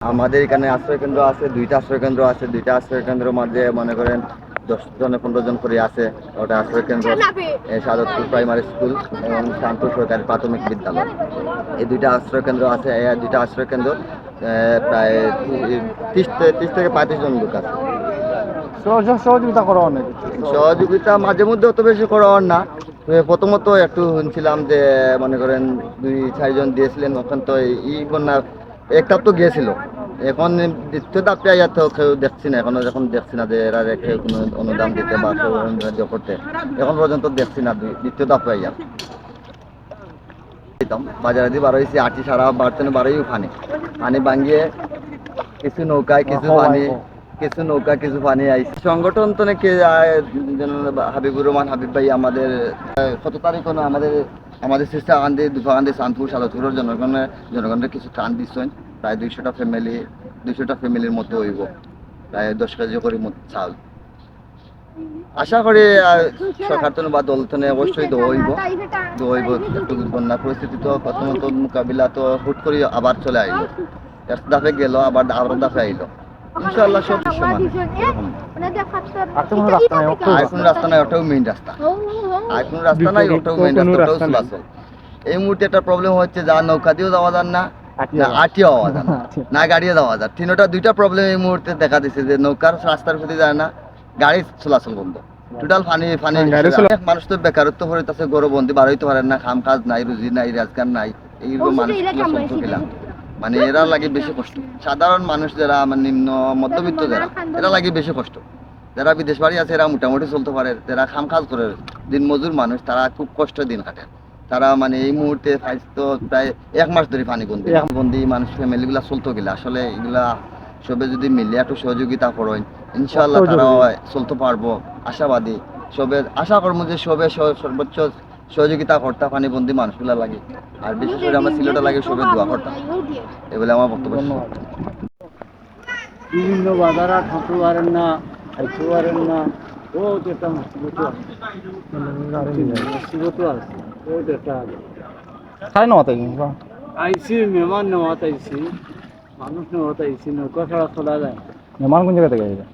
আমাদের এখানে আশ্রয় কেন্দ্র আছে দুইটা আশ্রয় কেন্দ্র আছে দুইটা আশ্রয় কেন্দ্রের মধ্যে মনে করেন দশ জন পনেরো জন করে আছে। ওটা আশ্রয় কেন্দ্র এ, সাদতপুর প্রাইমারি স্কুল এবং শান্তপুর সরকারি প্রাথমিক বিদ্যালয়। এই দুইটা আশ্রয় কেন্দ্র আছে এই দুইটা আশ্রয় কেন্দ্র এ, প্রায় ত্রিশ ত্রিশ থেকে পঁয়ত্রিশ জন লোক আছে। সহযোগিতা করা অনেক সহযোগিতা মাঝে মধ্যে অত বেশি করা না। প্রথমত একটু শুনছিলাম যে মনে করেন দুই চারজন দিয়েছিলেন ওখান তো ই বন্যা একটা তো গিয়েছিল। এখন দ্বিতীয় ধাপে আইয়া তো কেউ দেখছি না। এখনও যখন দেখছি না যে এরা রেখে কোনো অনুদান দিতে বা কেউ সাহায্য করতে এখন পর্যন্ত দেখছি না দ্বিতীয় ধাপে আইয়া দিতাম। বাজারে দিয়ে বার হয়েছি আটি সারা বাড়তে বারোই পানি। পানি ভাঙিয়ে কিছু নৌকায় কিছু পানি কিছু নৌকা কিছু পানি আইছে। সংগঠন তো নাকি হাবিবুর রহমান হাবিব ভাই আমাদের কত তারিখ আমাদের আমাদের সিস্টার আন্দি দুফাকান্দি শান্তপুর সালতুরের জনগণের জনগণের কিছু ত্রাণ দিচ্ছেন। প্রায় দুইশোটা ফ্যামিলি দুইশোটা ফ্যামিলির মতো হইব। প্রায় দশ কেজি করে মতো চাল। আশা করি সরকার তো বা দল তো অবশ্যই দো হইব। একটু বন্যা পরিস্থিতি তো প্রথমত মোকাবিলা তো হুট করে আবার চলে আইলো। এক দাফে গেল আবার আবার দাফে আইলো। ইনশাআল্লাহ সব সমান আর কোনো রাস্তা নাই, ওটাও মেইন রাস্তা। আর কোনো রাস্তা নাই ওটাও মেইন রাস্তা ওটাও চলাচল। এই মুহূর্তে একটা প্রবলেম হচ্ছে যা নৌকা দিয়েও যাওয়া যান না না। আটিও না, গাড়িও যাওয়া যায়। তিনটা দুইটা প্রবলেম এই মুহূর্তে দেখা দিচ্ছে যে নৌকার রাস্তার প্রতি যায় না গাড়ি চলাচল বন্ধ। টোটাল পানি পানি হ্যাঁ, মানুষ তো বেকারত্ব হয়ে তাছে গরবন্দি বার হইতে পারেন না কাম কাজ নাই রুজি নাই রাজগার নাই এইরকম মানুষ গেলাম মানে এরা লাগে বেশি কষ্ট। সাধারণ মানুষ যারা আমার নিম্ন মধ্যবিত্ত যারা এরা লাগে বেশি কষ্ট। যারা বিদেশ বাড়ি আছে এরা মোটামুটি চলতে পারে। যারা খাম কাজ করে দিন মজুর মানুষ তারা খুব কষ্ট দিন কাটে। তারা মানে এই মুহূর্তে তো প্রায় এক মাস ধরে পানি বন্দি। বন্দি মানুষ ফ্যামিলি গুলা চলতো গেলে। আসলে এগুলা সবে যদি মিলে একটু সহযোগিতা করেন ইনশাআল্লাহ তারা চলতে পারব আশাবাদী। সবে আশা করব যে সবে সর্বোচ্চ সহযোগিতা করতে পানি বন্দি মানুষগুলা লাগে। আর বিশেষ করে আমরা সিলেটে লাগে সবে দোয়া করতাম এগুলো আমার বক্তব্য। বিভিন্ন বাজারা ঠাকুর পারেন না খাইতে পারেন না। বহুত একটা মুসিবত আছে। মুসিবত আছে বহুত একটা সাড়ে নটায় আইসি মেহমান নেওয়াত আইসি। মানুষ নেওয়াত আইসি নৌকা ছাড়া চলা যায় মেহমান কোন জায়গা থেকে আসবে